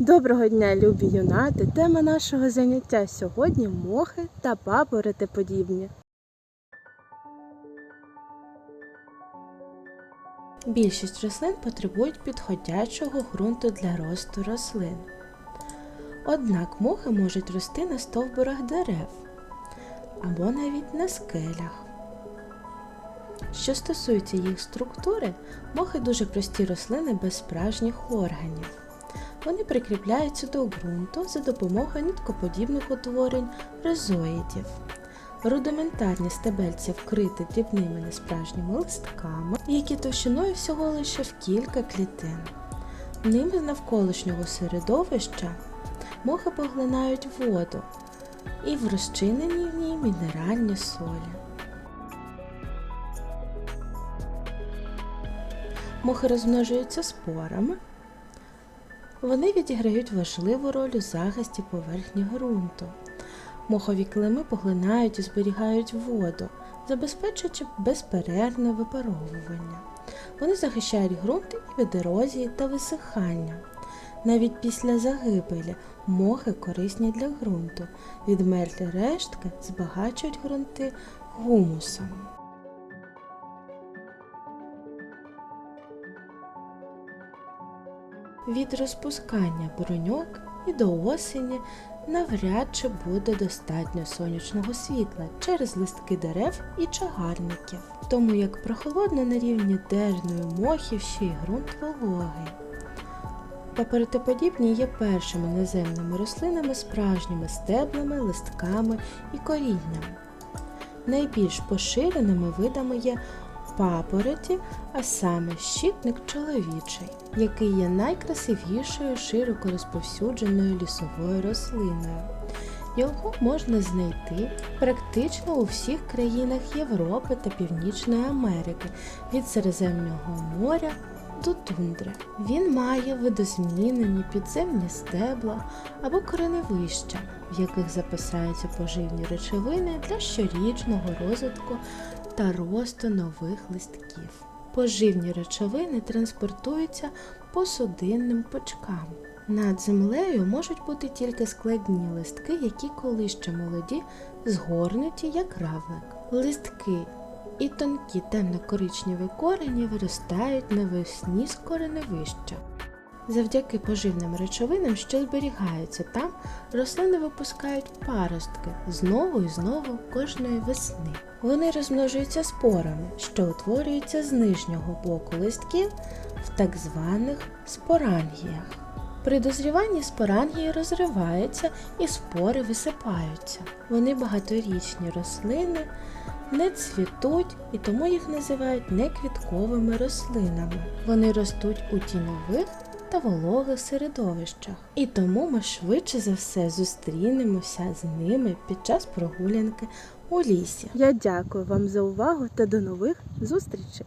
Доброго дня, любі юнати! Тема нашого заняття сьогодні мохи та папороти подібні. Більшість рослин потребують підходячого ґрунту для росту рослин. Однак мохи можуть рости на стовбурах дерев або навіть на скелях. Що стосується їх структури, мохи дуже прості рослини без справжніх органів. Вони прикріпляються до ґрунту за допомогою ниткоподібних утворень ризоїдів. Рудиментарні стебельці вкриті дрібними несправжніми листками, які товщиною всього лише в кілька клітин. Ними з навколишнього середовища мохи поглинають воду і в розчинені в ній мінеральні солі. Мохи розмножуються спорами, вони відіграють важливу роль у захисті поверхні ґрунту. Мохові клими поглинають і зберігають воду, забезпечуючи безперервне випаровування. Вони захищають ґрунт і від ерозії та висихання. Навіть після загибелі мохи корисні для ґрунту. Відмерлі рештки збагачують ґрунти гумусом. Від розпускання броньок і до осені навряд чи буде достатньо сонячного світла через листки дерев і чагарників, тому як прохолодно на рівні дерної мохів ще й ґрунт вологий. Паперотиподібні є першими наземними рослинами справжніми стеблами, листками і корінням. Найбільш поширеними видами є папороті, а саме щитник чоловічий, який є найкрасивішою широко розповсюдженою лісовою рослиною. Його можна знайти практично у всіх країнах Європи та Північної Америки від Середземного моря до тундри. Він має видозмінені підземні стебла або кореневища, в яких записаються поживні речовини для щорічного розвитку та росту нових листків. Поживні речовини транспортуються по судинним почкам. Над землею можуть бути тільки складні листки, які коли ще молоді, згорнуті як равлик. Листки і тонкі темно-коричневі корені виростають навесні з кореневища. Завдяки поживним речовинам, що зберігаються там, рослини випускають паростки знову і знову кожної весни. Вони розмножуються спорами, що утворюються з нижнього боку листків в так званих спорангіях. При дозріванні спорангії розриваються і спори висипаються. Вони багаторічні рослини, не цвітуть і тому їх називають неквітковими рослинами. Вони ростуть у тінових та вологих середовищах. І тому ми швидше за все зустрінемося з ними під час прогулянки у лісі. Я дякую вам за увагу та до нових зустрічей!